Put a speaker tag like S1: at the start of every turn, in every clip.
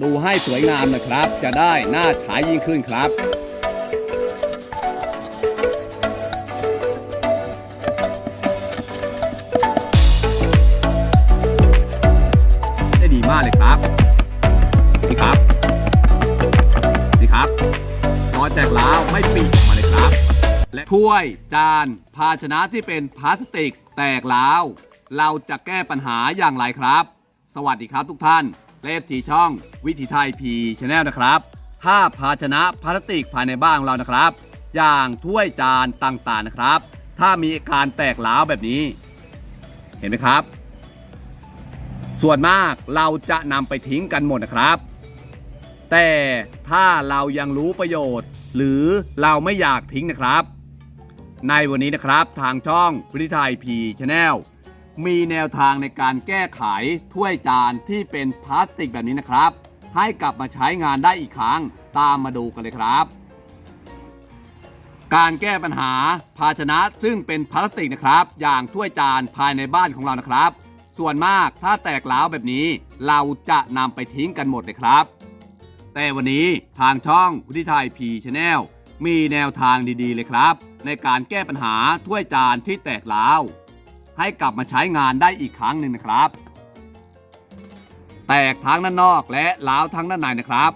S1: ดูให้สวยงามนะครับ จะได้หน้าฉายยิ่งขึ้นครับได้ดีมากเลยครับนี่ครับนี่ครับรอแตกร้าวไม่ปีกออกมาเลยครับ และถ้วยจานภาชนะที่เป็นพลาสติกแตกร้าวเราจะแก้ปัญหาอย่างไรครับ สวัสดีครับทุกท่าน เลฟทีช่อง วิถีไทยพีชแนลนะครับ ถ้าภาชนะพลาสติกภายในบ้านของเรานะครับ อย่างถ้วยจานต่างๆนะครับ ถ้ามีอาการแตกร้าวแบบนี้ เห็นไหมครับ ส่วนมากเราจะนำไปทิ้งกันหมดนะครับ แต่ถ้าเรายังรู้ประโยชน์ หรือเราไม่อยากทิ้งนะครับ ในวันนี้นะครับทางช่องวิทยไทยพีชแนล มีแนวทางในการแก้ไขถ้วยจานที่เป็นพลาสติกแบบนี้นะครับ ให้กลับมาใช้งานได้อีกครั้งตามมาดูกันเลยครับ การแก้ปัญหาภาชนะซึ่งเป็นพลาสติกนะครับ อย่างถ้วยจานภายในบ้านของเรานะครับ ส่วนมากถ้าแตกร้าวแบบนี้ เราจะนำไปทิ้งกันหมดเลยครับ แต่วันนี้ทางช่องวิทยไทยพีชแนลมีแนวทางดีๆเลยครับ ในการแก้ปัญหาถ้วยจานที่แตกร้าว ให้กลับมาใช้งานได้อีกครั้งหนึ่งนะครับ แตกทั้งด้านนอกและร้าวทั้งด้านในนะครับ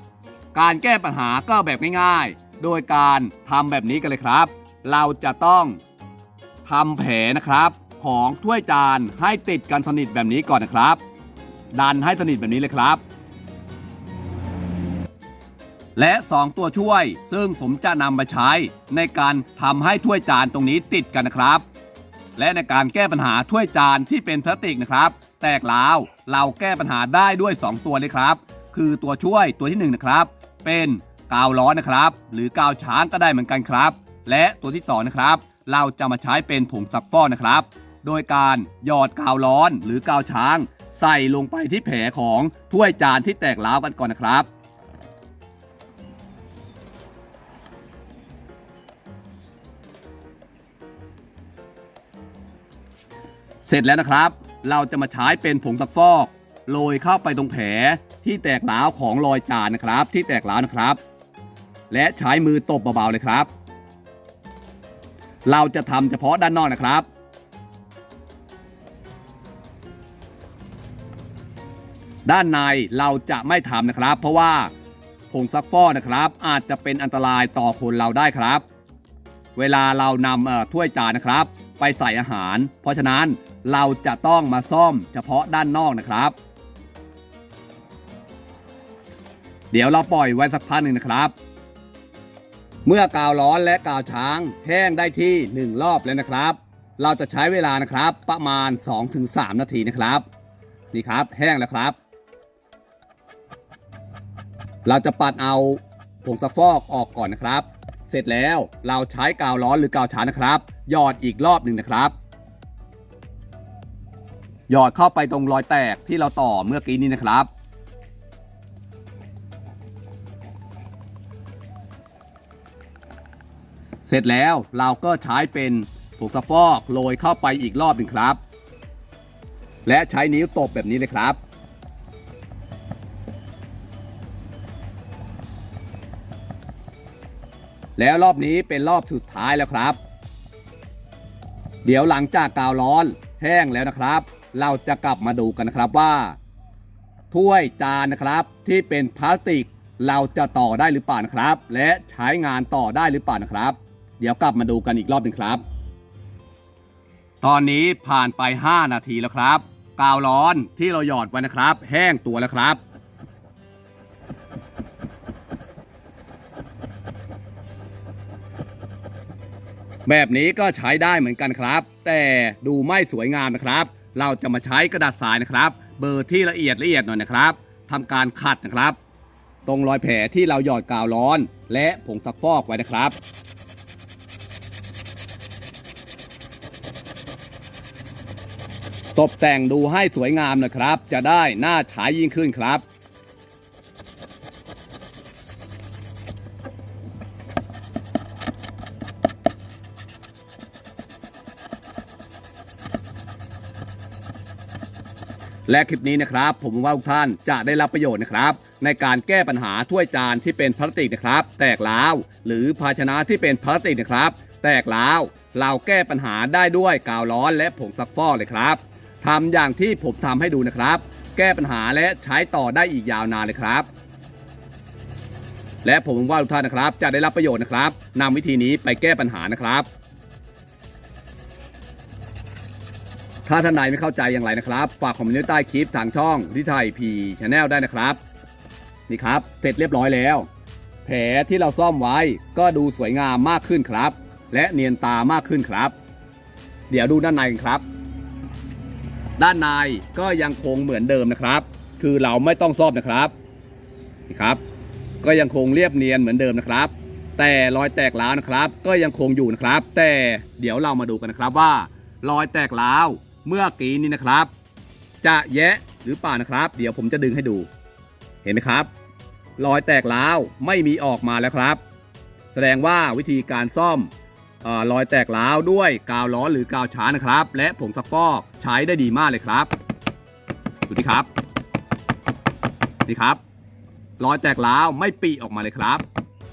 S1: การแก้ปัญหาก็แบบง่ายๆ โดยการทำแบบนี้กันเลยครับ เราจะต้องทำแผลนะครับของถ้วยจานให้ติดกันสนิทแบบนี้ก่อนนะครับ ดันให้สนิทแบบนี้เลยครับ และ 2 ตัวช่วยซึ่งผมจะนำมาใช้ในการทำให้ถ้วยจานตรงนี้ติดกันนะครับ และในการแก้ปัญหาถ้วยจานที่เป็นพลาสติกนะครับ แตกร้าวเราแก้ปัญหาได้ด้วย 2 ตัวเลยครับ คือตัวช่วยตัวที่1นนะครับ เป็นกาวร้อนนะครับ หรือกาวช้างก็ได้เหมือนกันครับ และตัวที่2นะครับ เราจะมาใช้เป็นผงซักฟอกนะครับ โดยการหยอดกาวร้อนหรือกาวช้าง ใส่ลงไปที่แผลของถ้วยจานที่แตกร้าวกันก่อนนะครับ เสร็จแล้วนะครับ เราจะมาใช้เป็นผงซักฟอก โรยเข้าไปตรงแผลที่แตกร้าวของรอยจานนะครับ ที่แตกร้าวนะครับ และใช้มือตบเบาๆเลยครับ เราจะทำเฉพาะด้านนอกนะครับ ด้านในเราจะไม่ทำนะครับ เพราะว่าผงซักฟอกนะครับ อาจจะเป็นอันตรายต่อคนเราได้ครับ เวลาเรานำถ้วยจานนะครับ ไปใส่อาหาร เพราะฉะนั้นเราจะต้องมาซ่อมเฉพาะด้านนอกนะครับ เดี๋ยวเราปล่อยไว้สักพักหนึ่งนะครับ เมื่อกาวร้อนและกาวช้างแห้งได้ที่ 1 รอบแล้วนะครับ เราจะใช้เวลานะครับประมาณ 2-3 นาทีนะครับนี่ครับแห้งแล้วครับ เราจะปัดเอาผงซักฟอกออกก่อนนะครับ เสร็จแล้วเราใช้กาวร้อนหรือกาวช้านะครับหยอดอีกรอบหนึ่งนะครับ หยอดเข้าไปตรงรอยแตกที่เราต่อเมื่อกี้นี้นะครับ เสร็จแล้วเราก็ใช้เป็นผงซักฟอกโรยเข้าไปอีกรอบหนึ่งครับ และใช้นิ้วตบแบบนี้เลยครับ แล้วรอบนี้เป็นรอบสุดท้ายแล้วครับ เดี๋ยวหลังจากกาวร้อนแห้งแล้วนะครับ เราจะกลับมาดูกันนะครับว่า ถ้วยจานนะครับที่เป็นพลาสติกเราจะต่อได้หรือเปล่านะครับ และใช้งานต่อได้หรือเปล่านะครับ เดี๋ยวกลับมาดูกันอีกรอบหนึ่งครับ ตอนนี้ผ่านไป 5 นาทีแล้วครับ กาวร้อนที่เราหยอดไว้นะครับ แห้งตัวแล้วครับ แบบนี้ก็ใช้ได้เหมือนกันครับ แต่ดูไม่สวยงามนะครับ เราจะมาใช้กระดาษทรายนะครับ เบอร์ที่ละเอียดละเอียดหน่อยนะครับทำการขัดนะครับ ตรงรอยแผลที่เราหยอดกาวร้อน และผงซักฟอกไว้นะครับตกแต่งดูให้สวยงามนะครับ จะได้หน้าฉายยิ่งขึ้นครับ และคลิปนี้นะครับ ผมว่าทุกท่านจะได้รับประโยชน์นะครับ ในการแก้ปัญหาถ้วยจานที่เป็นพลาสติกนะครับ แตกร้าวหรือภาชนะที่เป็นพลาสติกนะครับ แตกร้าวเราแก้ปัญหาได้ด้วยกาวร้อนและผงซักฟอกเลยครับทำอย่างที่ผมทำให้ดูนะครับ แก้ปัญหาและใช้ต่อได้อีกยาวนานเลยครับ และผมว่าทุกท่านนะครับ จะได้รับประโยชน์นะครับนำวิธีนี้ไปแก้ปัญหานะครับ ถ้าท่านใดไม่เข้าใจอย่างไรนะครับ ฝากคอมเมนต์ใต้คลิปทางช่องที่ไทยพีชาแนลได้นะครับ นี่ครับ เสร็จเรียบร้อยแล้ว แผลที่เราซ่อมไว้ก็ดูสวยงามมากขึ้นครับ และเนียนตามากขึ้นครับ เดี๋ยวดูด้านในกันครับ ด้านในก็ยังคงเหมือนเดิมนะครับ คือเราไม่ต้องซ่อมนะครับนี่ครับ ก็ยังคงเรียบเนียนเหมือนเดิมนะครับ แต่รอยแตกร้าวนะครับ ก็ยังคงอยู่นะครับ แต่เดี๋ยวเรามาดูกันนะครับว่ารอยแตกร้าว เมื่อกี้นี้นะครับ จะแยะหรือเปล่านะครับ เดี๋ยวผมจะดึงให้ดู เห็นไหมครับ รอยแตกร้าวไม่มีออกมาแล้วครับ แสดงว่าวิธีการซ่อมเออรอยแตกร้าวด้วยกาวร้อหรือกาวช้านะครับ และผงซักฟอกใช้ได้ดีมากเลยครับดูดิครับ นี่ครับ รอยแตกร้าวไม่ปีออกมาเลยครับ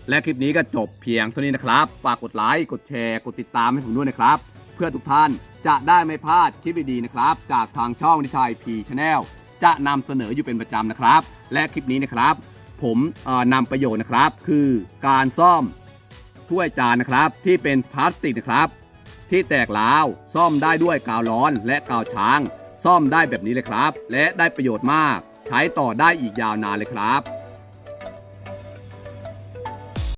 S1: และคลิปนี้ก็จบเพียงเท่านี้นะครับ ฝากกดไลค์ กดแชร์ กดติดตามให้ผมด้วยนะครับ เพื่อทุกท่านจะได้ไม่พลาดคลิปดีๆนะครับ จากทางช่องนิทายพีชาแนลจะนำเสนออยู่เป็นประจำนะครับ และคลิปนี้นะครับ ผมนำประโยชน์นะครับ คือการซ่อมถ้วยจานนะครับ ที่เป็นพลาสติกนะครับ ที่แตกร้าวซ่อมได้ด้วยกาวร้อน และกาวช้าง ซ่อมได้แบบนี้เลยครับ และได้ประโยชน์มาก ใช้ต่อได้อีกยาวนานเลยครับ